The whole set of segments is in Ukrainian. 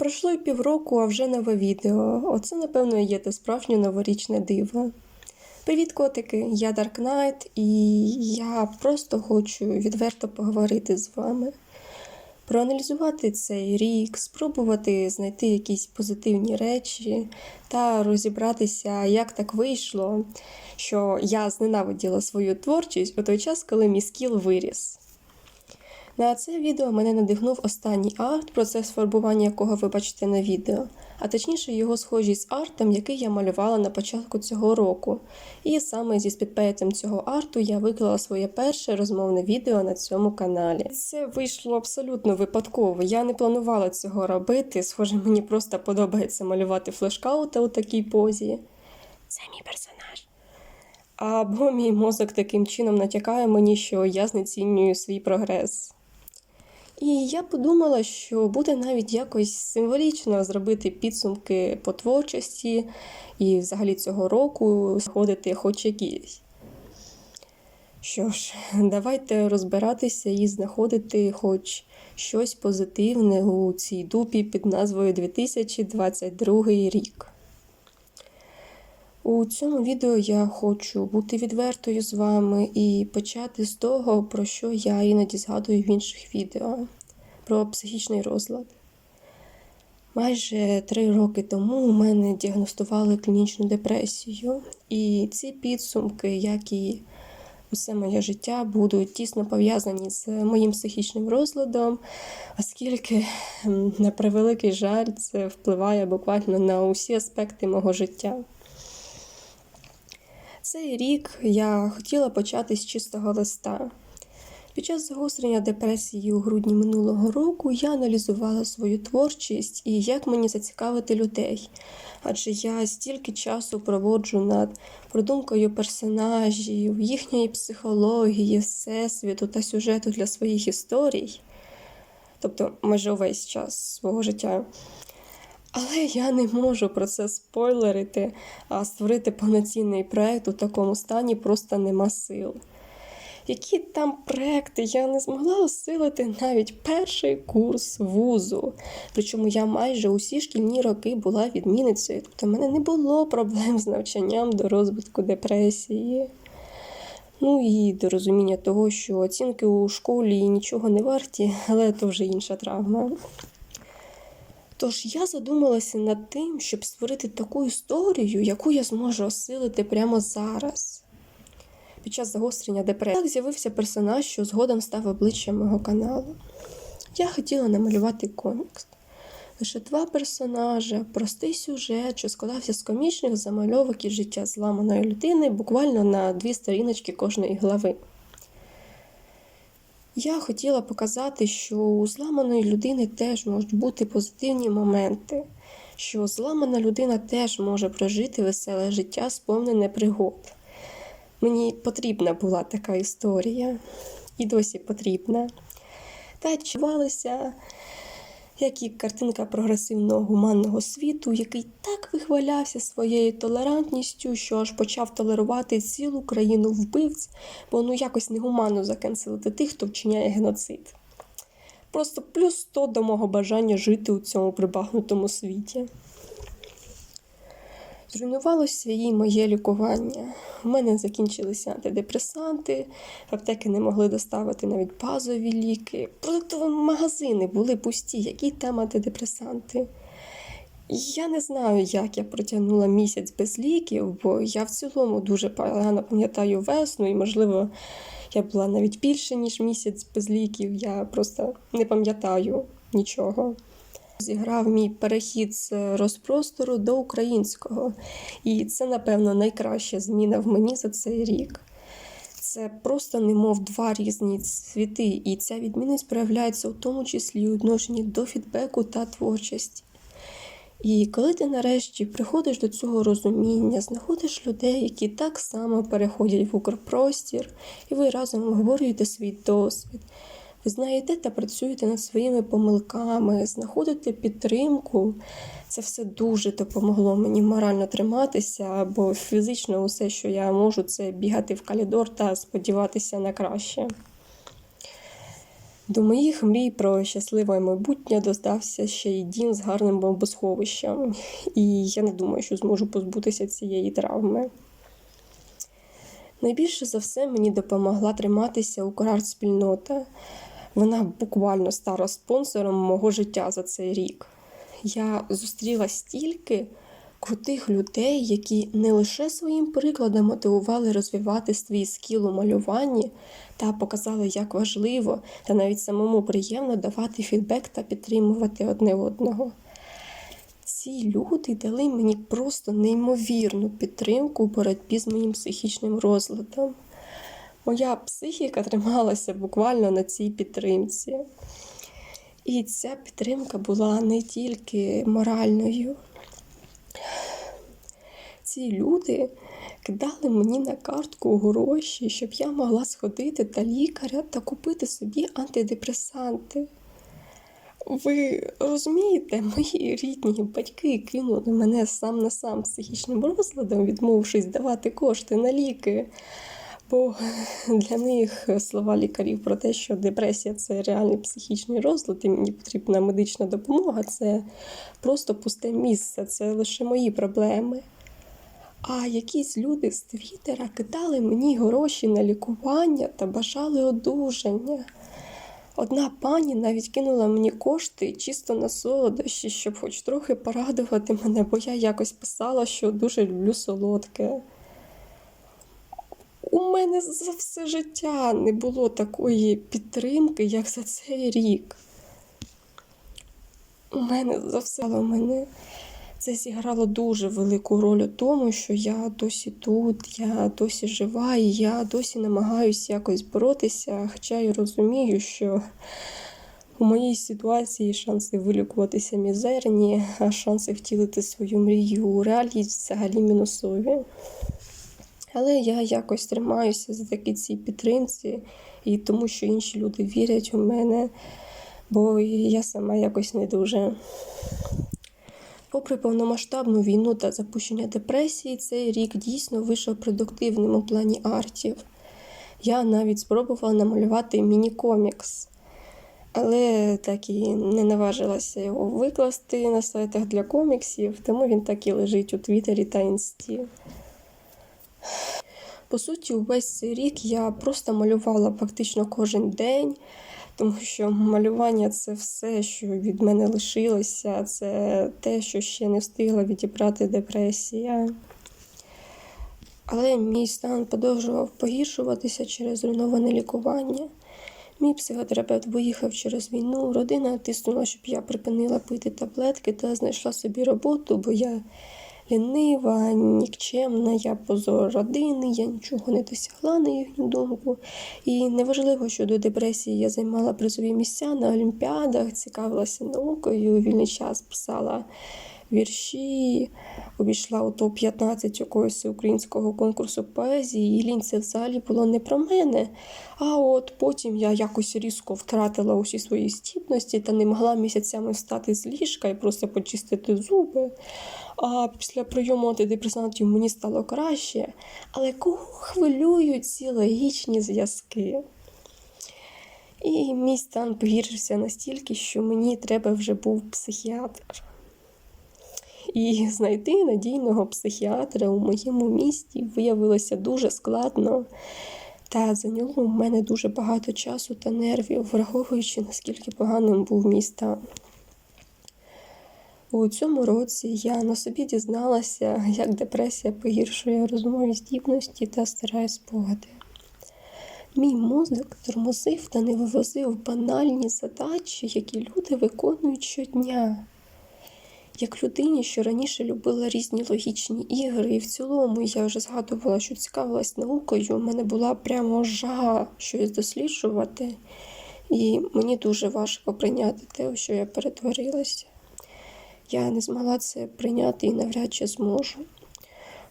Пройшло й півроку, а вже нове відео. Оце, напевно, є те справжнє новорічне диво. Привіт, котики! Я Dark Knight, і я просто хочу відверто поговорити з вами. Проаналізувати цей рік, спробувати знайти якісь позитивні речі та розібратися, як так вийшло, що я зненавиділа свою творчість у той час, коли мій скіл виріс. На це відео мене надихнув останній арт, процес фарбування якого ви бачите на відео, а точніше його схожість з артом, який я малювала на початку цього року. І саме зі спідпейтем цього арту я виклала своє перше розмовне відео на цьому каналі. Це вийшло абсолютно випадково. Я не планувала цього робити. Схоже, мені просто подобається малювати флешкаути у такій позі. Це мій персонаж. Або мій мозок таким чином натякає мені, що я знецінюю свій прогрес. І я подумала, що буде навіть якось символічно зробити підсумки по творчості і взагалі цього року сходити хоч якісь. Що ж, давайте розбиратися і знаходити хоч щось позитивне у цій дупі під назвою 2022 рік. У цьому відео я хочу бути відвертою з вами і почати з того, про що я іноді згадую в інших відео про психічний розлад. Майже три роки тому у мене діагностували клінічну депресію, і ці підсумки, як і усе моє життя, будуть тісно пов'язані з моїм психічним розладом, оскільки, на превеликий жаль, це впливає буквально на усі аспекти мого життя. Цей рік я хотіла почати з чистого листа. Під час загострення депресії у грудні минулого року я аналізувала свою творчість і як мені зацікавити людей. Адже я стільки часу проводжу над продумкою персонажів, їхньої психології, всесвіту та сюжету для своїх історій, тобто майже увесь час свого життя. Але я не можу про це спойлерити, а створити повноцінний проект у такому стані просто нема сил. Які там проекти я не змогла осилити навіть перший курс вузу. Причому я майже усі шкільні роки була відмінницею, тобто в мене не було проблем з навчанням до розвитку депресії. Ну і до розуміння того, що оцінки у школі нічого не варті, але то вже інша травма. Тож я задумалася над тим, щоб створити таку історію, яку я зможу осилити прямо зараз. Під час загострення депресії так з'явився персонаж, що згодом став обличчям мого каналу. Я хотіла намалювати комікс. Лише два персонажа, простий сюжет, що складався з комічних замальовок із життя зламаної людини буквально на дві сторіночки кожної глави. Я хотіла показати, що у зламаної людини теж можуть бути позитивні моменти, що зламана людина теж може прожити веселе життя, сповнене пригод. Мені потрібна була така історія, і досі потрібна. Та чувалися, як і картинка прогресивного гуманного світу, який так вихвалявся своєю толерантністю, що аж почав толерувати цілу країну вбивць, бо ну якось негуманно закенселити тих, хто вчиняє геноцид. Просто плюс 100 до мого бажання жити у цьому прибагнутому світі. Зруйнувалося і моє лікування. У мене закінчилися антидепресанти, аптеки не могли доставити навіть базові ліки. Продуктові магазини були пусті, які там антидепресанти. Я не знаю, як я протягнула місяць без ліків, бо я в цілому дуже погано пам'ятаю весну, і, можливо, я була навіть більше, ніж місяць без ліків. Я просто не пам'ятаю нічого. Зіграв мій перехід з розпростору до українського, і це, напевно, найкраща зміна в мені за цей рік. Це просто немов два різні світи, і ця відмінність проявляється у тому числі у відношенні до фідбеку та творчості. І коли ти нарешті приходиш до цього розуміння, знаходиш людей, які так само переходять в укрпростір, і ви разом обговорюєте свій досвід. Знаєте та працюєте над своїми помилками, знаходите підтримку. Це все дуже допомогло мені морально триматися, бо фізично усе, що я можу, це бігати в калідор та сподіватися на краще. До моїх мрій про щасливе майбутнє додався ще й дім з гарним бомбосховищем, і я не думаю, що зможу позбутися цієї травми. Найбільше за все мені допомогла триматися Украрт-спільнота. Вона буквально стала спонсором мого життя за цей рік. Я зустріла стільки крутих людей, які не лише своїм прикладом мотивували розвивати свій скіл у малюванні та показали, як важливо та навіть самому приємно давати фідбек та підтримувати одне одного. Ці люди дали мені просто неймовірну підтримку у боротьбі з моїм психічним розладом. Моя психіка трималася буквально на цій підтримці. І ця підтримка була не тільки моральною. Ці люди кидали мені на картку гроші, щоб я могла сходити до лікаря та купити собі антидепресанти. Ви розумієте, мої рідні батьки кинули мене сам на сам психічним розладом, відмовившись давати кошти на ліки. Бо для них слова лікарів про те, що депресія це реальний психічний розлад, і мені потрібна медична допомога, це просто пусте місце, це лише мої проблеми. А якісь люди з Твіттера кидали мені гроші на лікування та бажали одужання. Одна пані навіть кинула мені кошти чисто на солодощі, щоб хоч трохи порадувати мене, бо я якось писала, що дуже люблю солодке. У мене за все життя не було такої підтримки, як за цей рік. У мене за все мене це зіграло дуже велику роль у тому, що я досі тут, я досі жива, і я досі намагаюся якось боротися, хоча й розумію, що у моїй ситуації шанси вилікуватися мізерні, а шанси втілити свою мрію у реальність взагалі мінусові. Але я якось тримаюся за такі цій підтримці і тому, що інші люди вірять у мене, бо я сама якось не дуже. Попри повномасштабну війну та запущення депресії, цей рік дійсно вийшов продуктивним у плані артів. Я навіть спробувала намалювати міні-комікс, але так і не наважилася його викласти на сайтах для коміксів, тому він так і лежить у Твіттері та Інсті. По суті, увесь рік я просто малювала практично кожен день, тому що малювання це все, що від мене лишилося, це те, що ще не встигла відібрати депресія. Але мій стан продовжував погіршуватися через зруйноване лікування. Мій психотерапевт виїхав через війну, родина тиснула, щоб я припинила пити таблетки та знайшла собі роботу, бо я лінива, нікчемна, я позор родини, я нічого не досягла на їхню думку. І неважливо, що до депресії я займала призові місця на олімпіадах, цікавилася наукою, вільний час писала вірші, обійшла у топ-15 якогось українського конкурсу поезії, і лінь це взагалі було не про мене. А от потім я якось різко втратила усі свої стіпності та не могла місяцями встати з ліжка і просто почистити зуби. А після прийому антидепресантів мені стало краще. Але кого хвилюють ці логічні зв'язки? І мій стан погіршився настільки, що мені треба вже був психіатр. І знайти надійного психіатра у моєму місті виявилося дуже складно. Та зайняло у мене дуже багато часу та нервів, враховуючи, наскільки поганим був мій стан. У цьому році я на собі дізналася, як депресія погіршує розумові здібності та старає спогади. Мій мозок тормозив та не вивозив банальні задачі, які люди виконують щодня. Як людині, що раніше любила різні логічні ігри, і в цілому я вже згадувала, що цікавилась наукою, у мене була прямо жага щось досліджувати, і мені дуже важко прийняти те, що я перетворилася. Я не змогла це прийняти і навряд чи зможу.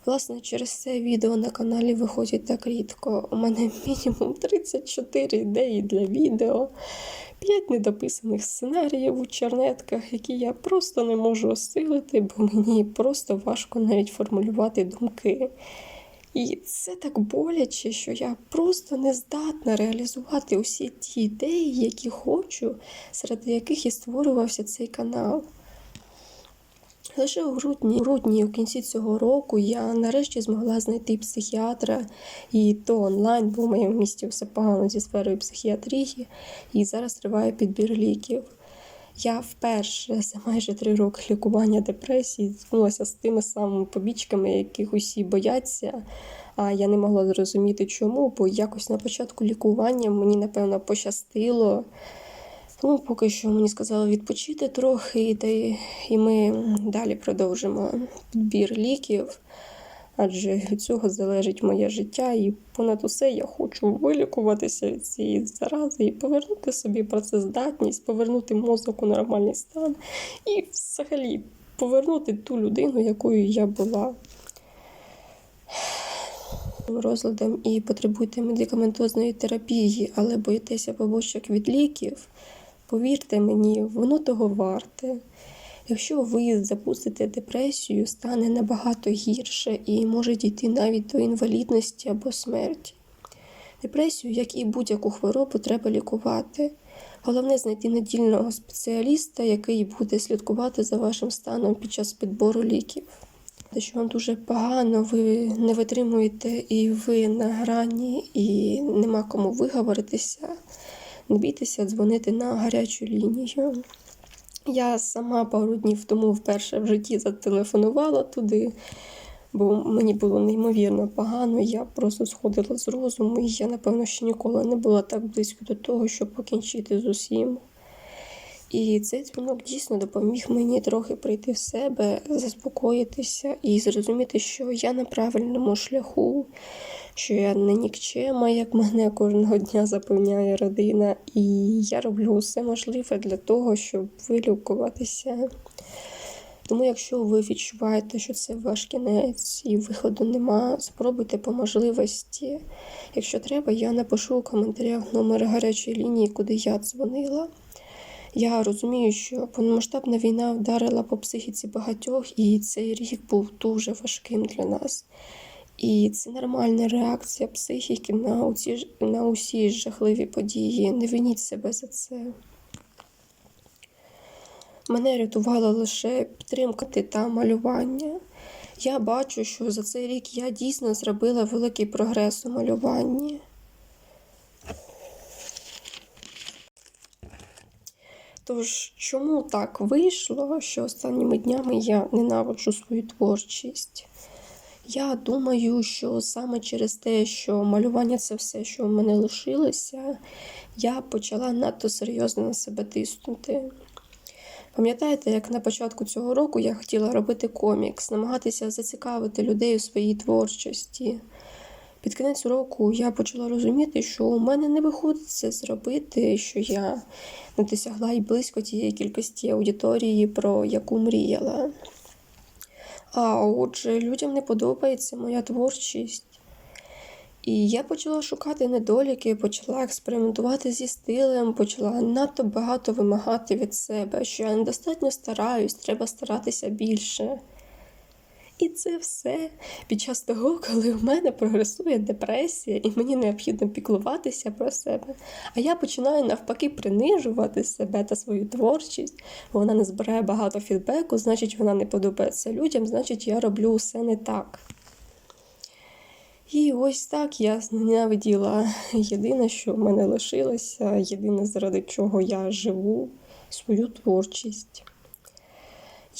Власне, через це відео на каналі виходять так рідко. У мене мінімум 34 ідеї для відео, 5 недописаних сценаріїв у чернетках, які я просто не можу осилити, бо мені просто важко навіть формулювати думки. І це так боляче, що я просто не здатна реалізувати усі ті ідеї, які хочу, серед яких і створювався цей канал. Лише у грудні, грудні, у кінці цього року, я нарешті змогла знайти психіатра, і то онлайн, бо в моєму місті все погано зі сферою психіатрії, і зараз триває підбір ліків. Я вперше за майже три роки лікування депресії зіткнулася з тими самими побічками, яких усі бояться. А я не могла зрозуміти, чому, бо якось на початку лікування мені, напевно, пощастило. Ну, поки що мені сказали відпочити трохи, і ми далі продовжимо підбір ліків, адже від цього залежить моє життя, і понад усе я хочу вилікуватися від цієї зарази і повернути собі працездатність, повернути мозок у нормальний стан і взагалі повернути ту людину, якою я була. Розладом і потребуєте медикаментозної терапії, але боїтеся побочок від ліків. Повірте мені, воно того варте. Якщо ви запустите депресію, стане набагато гірше і може дійти навіть до інвалідності або смерті. Депресію, як і будь-яку хворобу, треба лікувати. Головне знайти надільного спеціаліста, який буде слідкувати за вашим станом під час підбору ліків. Те, що вам дуже погано, ви не витримуєте і ви на грані, і нема кому виговоритися. Не бійтеся дзвонити на гарячу лінію. Я сама пару днів тому вперше в житті зателефонувала туди, бо мені було неймовірно погано. Я просто сходила з розуму, і я, напевно, ще ніколи не була так близько до того, щоб покінчити з усім. І цей дзвінок дійсно допоміг мені трохи прийти в себе, заспокоїтися і зрозуміти, що я на правильному шляху, що я не нікчема, як мене кожного дня запевняє родина, і я роблю все можливе для того, щоб вилікуватися. Тому, якщо ви відчуваєте, що це ваш кінець і виходу нема, спробуйте по можливості. Якщо треба, я напишу у коментарях номер гарячої лінії, куди я дзвонила. Я розумію, що повномасштабна війна вдарила по психіці багатьох, і цей рік був дуже важким для нас. І це нормальна реакція психіки на усі, на усі жахливі події. Не виніть себе за це. Мене рятувала лише підтримка та малювання. Я бачу, що за цей рік я дійсно зробила великий прогрес у малюванні. Тож, чому так вийшло, що останніми днями я ненавиджу свою творчість? Я думаю, що саме через те, що малювання це все, що в мене лишилося, я почала надто серйозно на себе тиснути. Пам'ятаєте, як на початку цього року я хотіла робити комікс, намагатися зацікавити людей у своїй творчості. Під кінець року я почала розуміти, що у мене не виходить це зробити, що я не досягла й близько тієї кількості аудиторії, про яку мріяла. А отже, людям не подобається моя творчість. І я почала шукати недоліки, почала експериментувати зі стилем, почала надто багато вимагати від себе, що я недостатньо стараюсь, треба старатися більше. І це все під час того, коли в мене прогресує депресія, і мені необхідно піклуватися про себе. А я починаю навпаки принижувати себе та свою творчість, бо вона не збирає багато фідбеку, значить, вона не подобається людям, значить, я роблю все не так. І ось так я зненавиділа єдине, що в мене лишилося, єдине, заради чого я живу, свою творчість.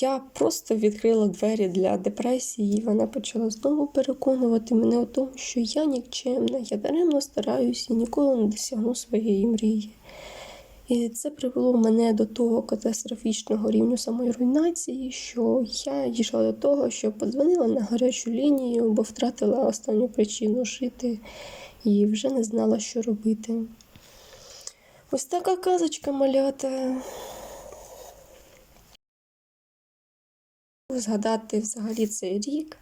Я просто відкрила двері для депресії, і вона почала знову переконувати мене у тому, що я нікчемна, я даремно стараюся і ніколи не досягну своєї мрії. І це привело мене до того катастрофічного рівню саморуйнації, що я дійшла до того, що подзвонила на гарячу лінію, бо втратила останню причину жити і вже не знала, що робити. Ось така казочка малята. Згадати взагалі цей рік,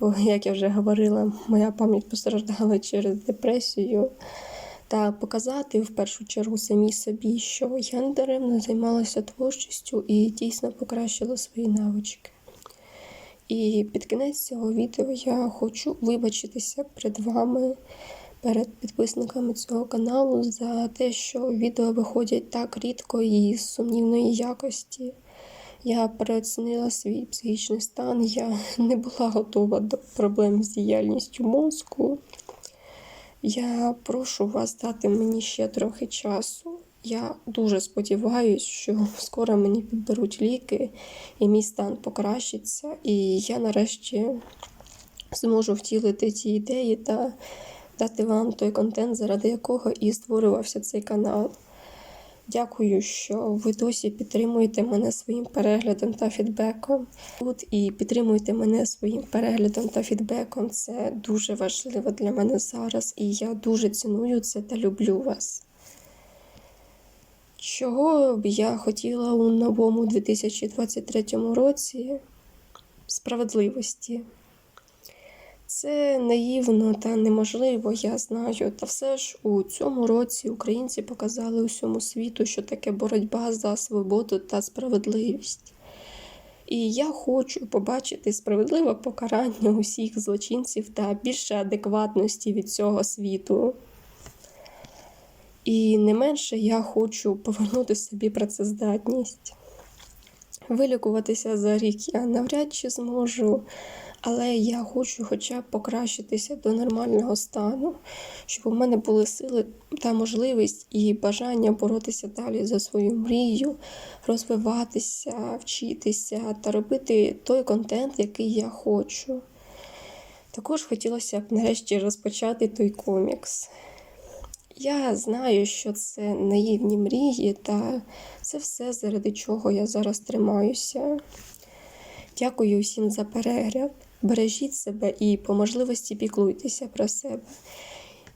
бо, як я вже говорила, моя пам'ять постраждала через депресію, та показати в першу чергу самій собі, що я недаремно займалася творчістю і дійсно покращила свої навички. І під кінець цього відео я хочу вибачитися перед вами, перед підписниками цього каналу за те, що відео виходять так рідко і з сумнівної якості. Я переоцінила свій психічний стан, я не була готова до проблем з діяльністю мозку. Я прошу вас дати мені ще трохи часу. Я дуже сподіваюся, що скоро мені підберуть ліки, і мій стан покращиться, і я нарешті зможу втілити ті ідеї та дати вам той контент, заради якого і створювався цей канал. Дякую, що ви досі підтримуєте мене своїм переглядом та фідбеком. Тут і підтримуєте мене своїм переглядом та фідбеком. Це дуже важливо для мене зараз, і я дуже ціную це та люблю вас. Чого б я хотіла у новому 2023 році? Справедливості. Це наївно та неможливо, я знаю. Та все ж у цьому році українці показали усьому світу, що таке боротьба за свободу та справедливість. І я хочу побачити справедливе покарання усіх злочинців та більше адекватності від цього світу. І не менше я хочу повернути собі працездатність. Вилікуватися за рік я навряд чи зможу, але я хочу хоча б покращитися до нормального стану, щоб у мене були сили та можливість і бажання боротися далі за свою мрію, розвиватися, вчитися та робити той контент, який я хочу. Також хотілося б нарешті розпочати той комікс. Я знаю, що це наївні мрії, та це все, заради чого я зараз тримаюся. Дякую всім за перегляд. Бережіть себе і по можливості піклуйтеся про себе.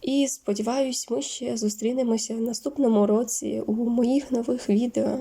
І сподіваюсь, ми ще зустрінемося в наступному році у моїх нових відео.